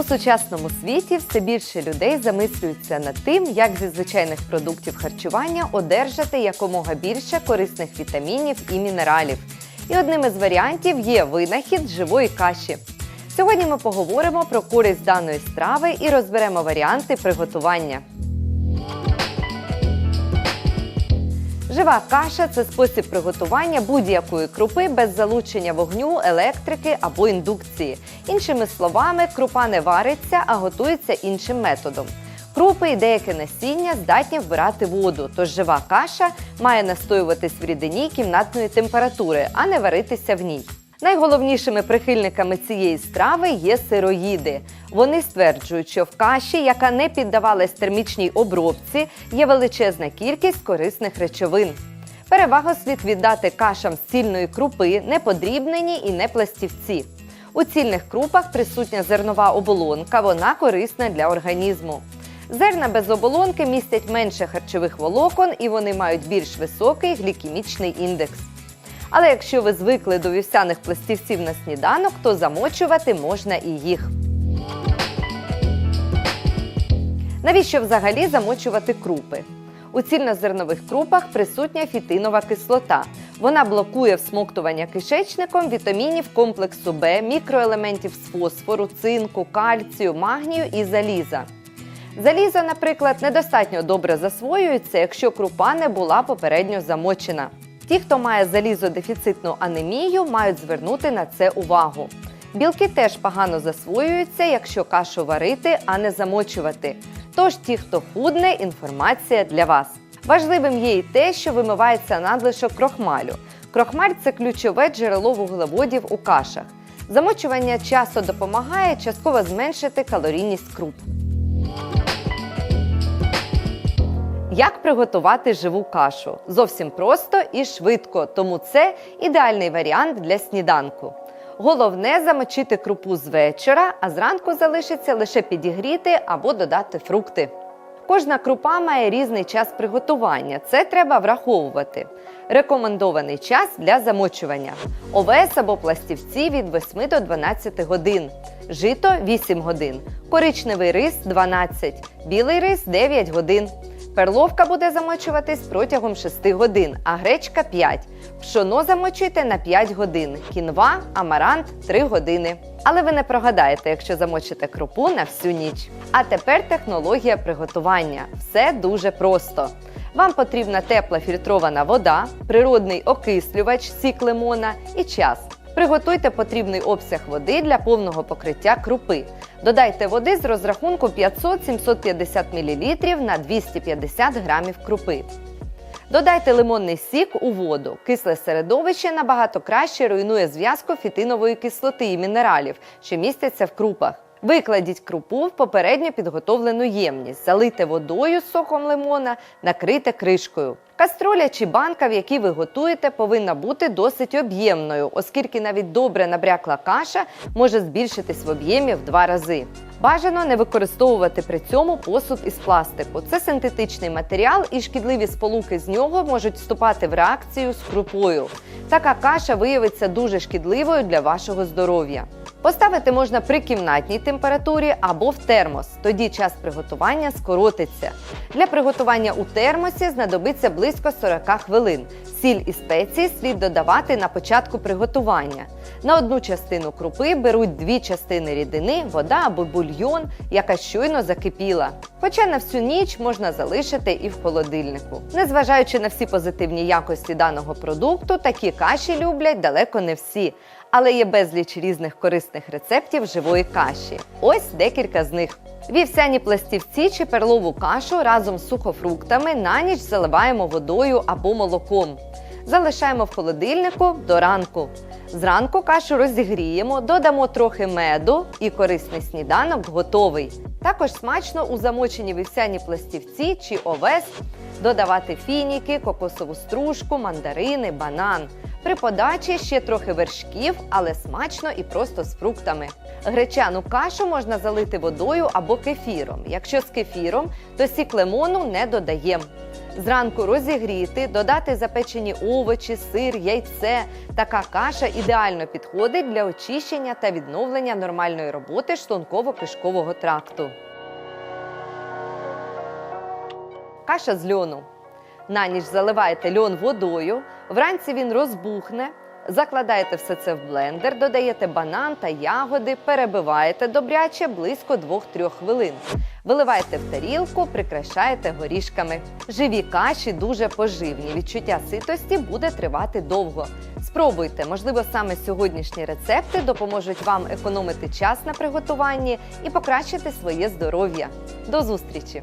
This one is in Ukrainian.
У сучасному світі все більше людей замислюються над тим, як зі звичайних продуктів харчування одержати якомога більше корисних вітамінів і мінералів. І одним із варіантів є винахід живої каші. Сьогодні ми поговоримо про користь даної страви і розберемо варіанти приготування. Жива каша це спосіб приготування будь-якої крупи без залучення вогню, електрики або індукції. Іншими словами, крупа не вариться, а готується іншим методом. Крупи і деяке насіння здатні вбирати воду, тож жива каша має настоюватись в рідині кімнатної температури, а не варитися в ній. Найголовнішими прихильниками цієї страви є сироїди. Вони стверджують, що в каші, яка не піддавалась термічній обробці, є величезна кількість корисних речовин. Перевагу слід віддати кашам з цільної крупи, не подрібнені і не пластівці. У цільних крупах присутня зернова оболонка, вона корисна для організму. Зерна без оболонки містять менше харчових волокон і вони мають більш високий глікемічний індекс. Але якщо ви звикли до вівсяних пластівців на сніданок, то замочувати можна і їх. Навіщо взагалі замочувати крупи? У цільнозернових крупах присутня фітинова кислота. Вона блокує всмоктування кишечником вітамінів комплексу Б, мікроелементів з фосфору, цинку, кальцію, магнію і заліза. Залізо, наприклад, недостатньо добре засвоюється, якщо крупа не була попередньо замочена. Ті, хто має залізодефіцитну анемію, мають звернути на це увагу. Білки теж погано засвоюються, якщо кашу варити, а не замочувати. Тож ті, хто худне, інформація для вас. Важливим є і те, що вимивається надлишок крохмалю. Крохмаль це ключове джерело вуглеводів у кашах. Замочування часто допомагає частково зменшити калорійність круп. Як приготувати живу кашу? Зовсім просто і швидко, тому це ідеальний варіант для сніданку. Головне замочити крупу з вечора, а зранку залишиться лише підігріти або додати фрукти. Кожна крупа має різний час приготування. Це треба враховувати. Рекомендований час для замочування: овес або пластівці від 8 до 12 годин, жито 8 годин, коричневий рис 12, білий рис 9 годин. Перловка буде замочуватись протягом 6 годин, а гречка 5. Пшоно замочуйте на 5 годин, кінва, амарант 3 години. Але ви не прогадаєте, якщо замочите крупу на всю ніч. А тепер технологія приготування. Все дуже просто. Вам потрібна тепла фільтрована вода, природний окислювач, сік лимона і час. Приготуйте потрібний обсяг води для повного покриття крупи. Додайте води з розрахунку 500-750 мл на 250 г крупи. Додайте лимонний сік у воду. Кисле середовище набагато краще руйнує зв'язку фітинової кислоти і мінералів, що містяться в крупах. Викладіть крупу в попередньо підготовлену ємність, залийте водою з соком лимона, накрийте кришкою. Кастроля чи банка, в якій ви готуєте, повинна бути досить об'ємною, оскільки навіть добре набрякла каша може збільшитись в об'ємі в два рази. Бажано не використовувати при цьому посуд із пластику. Це синтетичний матеріал, і шкідливі сполуки з нього можуть вступати в реакцію з крупою. Така каша виявиться дуже шкідливою для вашого здоров'я. Поставити можна при кімнатній температурі або в термос. Тоді час приготування скоротиться. Для приготування у термосі знадобиться близько 40 хвилин. Сіль і спеції слід додавати на початку приготування. На одну частину крупи беруть дві частини рідини, вода або бульйон, яка щойно закипіла. Хоча на всю ніч можна залишити і в холодильнику. Незважаючи на всі позитивні якості даного продукту, такі каші люблять далеко не всі. Але є безліч різних корисних рецептів живої каші. Ось декілька з них. Вівсяні пластівці чи перлову кашу разом з сухофруктами на ніч заливаємо водою або молоком. Залишаємо в холодильнику до ранку. Зранку кашу розігріємо, додамо трохи меду і корисний сніданок готовий. Також смачно у замочені вівсяні пластівці чи овес додавати фініки, кокосову стружку, мандарини, банан. При подачі ще трохи вершків, але смачно і просто з фруктами. Гречану кашу можна залити водою або кефіром. Якщо з кефіром, то сік лимону не додаємо. Зранку розігріти, додати запечені овочі, сир, яйце. Така каша ідеально підходить для очищення та відновлення нормальної роботи шлунково-кишкового тракту. Каша з льону. На ніч заливаєте льон водою, вранці він розбухне. Закладаєте все це в блендер, додаєте банан та ягоди, перебиваєте добряче близько 2-3 хвилин. Виливаєте в тарілку, прикрашаєте горішками. Живі каші дуже поживні. Відчуття ситості буде тривати довго. Спробуйте, можливо, саме сьогоднішні рецепти допоможуть вам економити час на приготуванні і покращити своє здоров'я. До зустрічі!